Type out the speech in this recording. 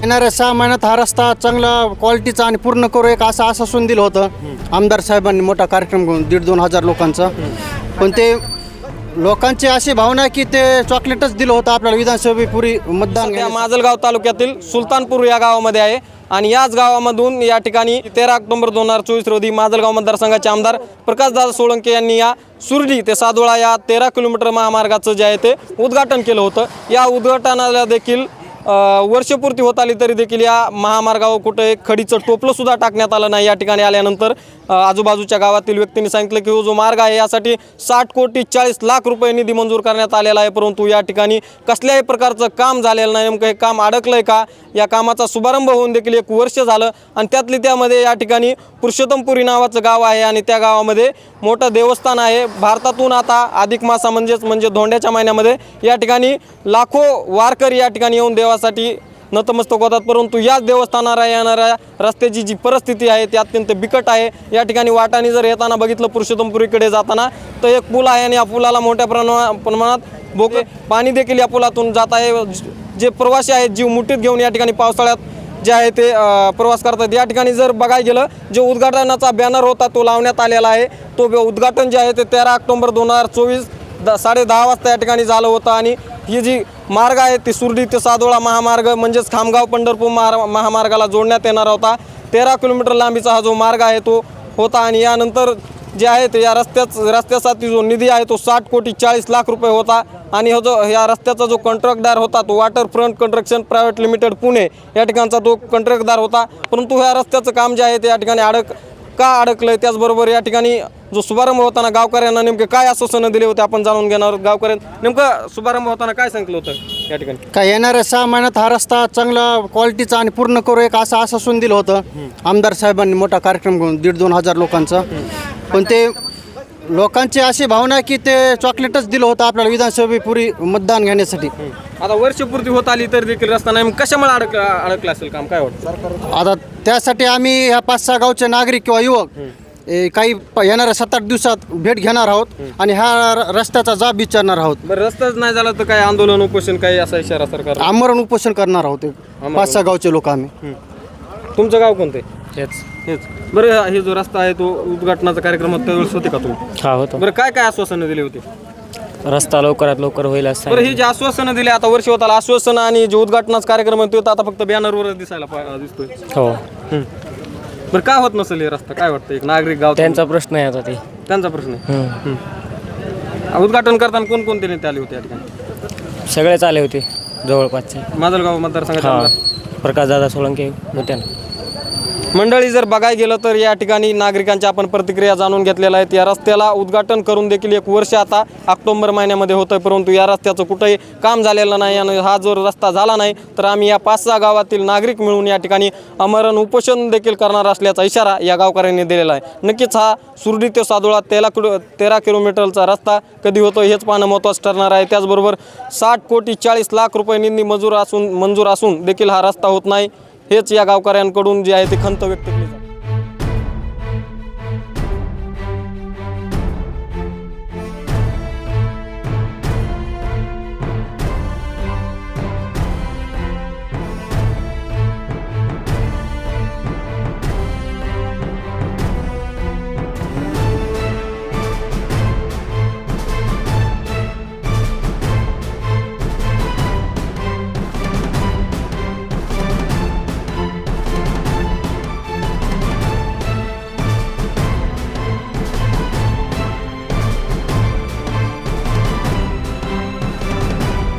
येणाऱ्या सहा महिन्यात हा रस्ता चांगला क्वालिटीचा आणि पूर्ण करू एक असं आश्वासन दिलं होतं. आमदार साहेबांनी मोठा कार्यक्रम घेऊन दीड दोन हजार लोकांचा. पण ते लोकांची अशी भावना आहे की ते चॉकलेटच दिलं होतं आपल्याला विधानसभेपूर्वी मतदान घेण्यासाठी. माजलगाव तालुक्यातील सुलतानपूर या गावामध्ये आहे. आणि याच गावामधून या ठिकाणी तेरा ऑक्टोबर दोन हजार चोवीस रोजी माजलगाव मतदारसंघाचे आमदार प्रकाशदादा सोळंके यांनी या सुरडी ते सादोळा या तेरा किलोमीटर महामार्गाचं जे आहे ते उद्घाटन केलं होतं. या उद्घाटनाला देखील वर्षपूर्ती होत आली तरी देखील या महामार्गावर कुठं एक खडीचं टोपलंसुद्धा टाकण्यात आलं नाही. या ठिकाणी आल्यानंतर आजूबाजूच्या गावातील व्यक्तींनी सांगितलं की हो जो मार्ग आहे यासाठी साठ कोटी चाळीस लाख रुपये निधी मंजूर करण्यात आलेला आहे. परंतु या ठिकाणी कसल्याही प्रकारचं काम झालेलं नाही. नेमकं हे काम अडकलंय का? या कामाचा शुभारंभ होऊन देखील एक वर्ष झालं आणि त्यातली त्यामध्ये या ठिकाणी पुरुषोत्तमपुरी नावाचं गाव आहे आणि त्या गावामध्ये मोठं देवस्थान आहे. भारतातून आता अधिक मासा म्हणजेच म्हणजे धोंड्याच्या महिन्यामध्ये या ठिकाणी लाखो वारकरी या ठिकाणी येऊन देवा देवासाठी नतमस्तक होतात परंतु याच देवस्थानाला येणाऱ्या रस्त्याची जी परिस्थिती आहे ती अत्यंत बिकट आहे. या ठिकाणी वाटाने जर येताना बघितलं पुरुषोत्तमपुरीकडे जाताना तर एक पूल आहे आणि या पुलाला मोठ्या प्रणा प्रमाणात बोक पाणी देखील या पुलातून जात आहे. जे प्रवासी आहेत जीव मुठीत घेऊन या ठिकाणी पावसाळ्यात जे आहे ते प्रवास करतात. या ठिकाणी जर बघायला गेलं जे उद्घाटनाचा बॅनर होता तो लावण्यात आलेला आहे. तो उद्घाटन जे आहे ते तेरा ऑक्टोबर दोन हजार चोवीस द साडे दहा वाजता या ठिकाणी झालं होतं आणि ही जी मार्ग आहे ती सुरडी ते सादोळा महामार्ग म्हणजेच खामगाव पंढरपूर महा महामार्गाला जोडण्यात येणार होता. तेरा किलोमीटर लांबीचा हा जो मार्ग आहे तो होता. आणि यानंतर जे आहे ते या रस्त्याच रस्त्यासाठी जो निधी आहे तो साठ कोटी चाळीस लाख रुपये होता. आणि हा जो या रस्त्याचा जो कॉन्ट्रॅक्टदार होता तो water front construction private limited Pune या ठिकाणचा तो कॉन्ट्रॅक्टदार होता. परंतु ह्या रस्त्याचं काम जे आहे ते या ठिकाणी अडक का अडकलं आहे त्याचबरोबर या ठिकाणी जो शुभारंभ होताना गावकऱ्यांना नेमके काय आश्वासनं दिले होते आपण जाणून घेणार आहोत. गावकऱ्यांना नेमकं शुभारंभ होताना काय सांगितलं होतं या ठिकाणी? काय येणाऱ्या सहा महिन्यात हा रस्ता चांगला क्वालिटीचा आणि पूर्ण करू एक असं आश्वासन दिलं होतं. आमदार साहेबांनी मोठा कार्यक्रम घेऊन दीड दोन हजार लोकांचा. पण ते लोकांची अशी भावना आहे की ते चॉकलेटच दिलं होतं आपल्याला विधानसभेपूर्वी मतदान घेण्यासाठी. आता वर्षपूर्ती होत आली तर देखील रस्ता नाही. मग कशामुळे अडक अडकलं असेल काम? काय वाटतं? आता त्यासाठी आम्ही ह्या पाच सहा गावचे नागरिक किंवा युवक ए, काही प- येणाऱ्या सात आठ दिवसात भेट घेणार आहोत आणि ह्या र- रस्त्याचा जाब विचारणार आहोत. बरं रस्ताच नाही झाला तर काय आंदोलन उपोषण काय असा इशारा सरकार? आमरण उपोषण करणार आहोत. पाच सहा गावचे लोक आम्ही. तुमचं गाव कोणतं आहे? हेच. हेच. बरं हा- हे जो रस्ता आहे तो उद्घाटनाचा कार्यक्रम होता त्यावेळेस होते का तुम्ही? हा होतो. बरं काय काय आश्वासनं दिली होती? रस्ता लवकरात लवकर होईल असं बरं ही जी आश्वासनं दिली आता वर्ष होत आला आश्वासनं आणि जे उद्घाटनाचा कार्यक्रम आहे तो तर आता फक्त बॅनरवरच दिसायला पा- दिसतोय. हो. हम्म. बरं काय होत नसेल हे रस्ता? काय वाटतं एक नागरिक गाव त्यांचा प्रश्न आहे आता ते. त्यांचा प्रश्न आहे? हम्म. हम्म. उद्घाटन करताना कोणकोणते नेते आले होते या ठिकाणी? सगळेच आले होते जवळपासचे. माजलगाव मतदारसंघाचे हा. आमदार. प्रकाशदादा सोळंके होते ना. मंडळी जर बघायला गेलं तर या ठिकाणी नागरिकांच्या आपण प्रतिक्रिया जाणून घेतलेल्या आहेत. या रस्त्याला उद्घाटन करून देखील एक वर्ष आता ऑक्टोबर महिन्यामध्ये होतं परंतु या रस्त्याचं कुठंही काम झालेलं नाही आणि हा जो रस्ता झाला नाही तर आम्ही या पाच सहा गावातील नागरिक मिळून या ठिकाणी अमरण उपोषण देखील करणार असल्याचा इशारा या गावकऱ्यांनी दिलेला आहे. नक्कीच हा सुरडी ते सादोळा तेरा किलो तेरा किलोमीटरचा रस्ता कधी होतो हेच पाहणं महत्त्वाचं ठरणार आहे. त्याचबरोबर साठ कोटी चाळीस लाख रुपये निधी मंजूर असून मंजूर असून देखील हा रस्ता होत नाही. हेच या गावकऱ्यांकडून जे आहे ते खंत व्यक्त केली.